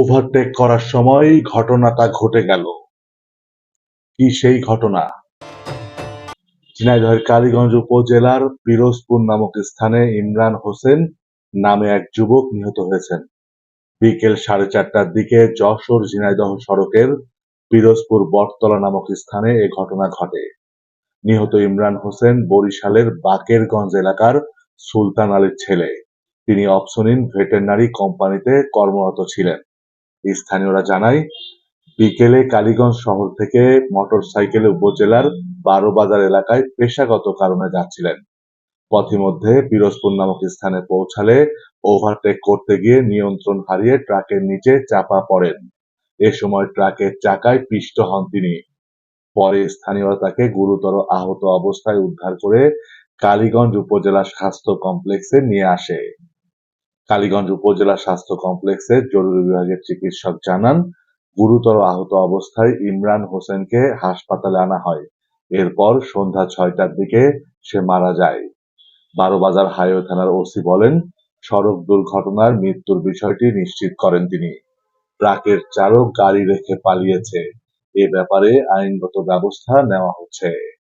Overtake করার সময় ঘটনাটা ঘটে গেল। কি সেই ঘটনা? ঝিনাইদহের কালীগঞ্জ উপজেলার পিরোজপুর নামক স্থানে ইমরান হোসেন নামে এক যুবক নিহত হয়েছেন। বিকেল সাড়ে চারটার দিকে যশোর ঝিনাইদহ সড়কের পিরোজপুর বটতলা নামক স্থানে এ ঘটনা ঘটে। নিহত ইমরান হোসেন বরিশালের বাকেরগঞ্জ এলাকার সুলতান আলীর ছেলে। তিনি অপসনিন ভেটেরিনারি কোম্পানিতে কর্মরত ছিলেন। স্থানীয়রা জানায়, বিকেলে কালীগঞ্জ শহর থেকে মোটরসাইকেলে উপজেলার বারোবাজার এলাকায় পেশাগত কারণে যাচ্ছিলেন। পথিমধ্যে পিরোজপুর নামক স্থানে পৌঁছালে ওভারটেক করতে গিয়ে নিয়ন্ত্রণ হারিয়ে ট্রাকের নিচে চাপা পড়েন। এ সময় ট্রাকের চাকায় পিষ্ট হন তিনি। পরে স্থানীয়রা তাকে গুরুতর আহত অবস্থায় উদ্ধার করে কালীগঞ্জ উপজেলা স্বাস্থ্য কমপ্লেক্সে নিয়ে আসে। কালীগঞ্জ উপজেলা স্বাস্থ্য কমপ্লেক্সের জরুরি বিভাগের চিকিৎসক জানান, গুরুতর আহত অবস্থায় ইমরান হোসেনকে হাসপাতালে আনা হয়। এরপর সন্ধ্যা ছয়টার দিকে সে মারা যায়। বারোবাজার হাইওয়ে থানার ওসি বলেন, সড়ক দুর্ঘটনার মৃত্যুর বিষয়টি নিশ্চিত করেন তিনি। ট্রাকের চালক গাড়ি রেখে পালিয়েছে। এ ব্যাপারে আইনগত ব্যবস্থা নেওয়া হচ্ছে।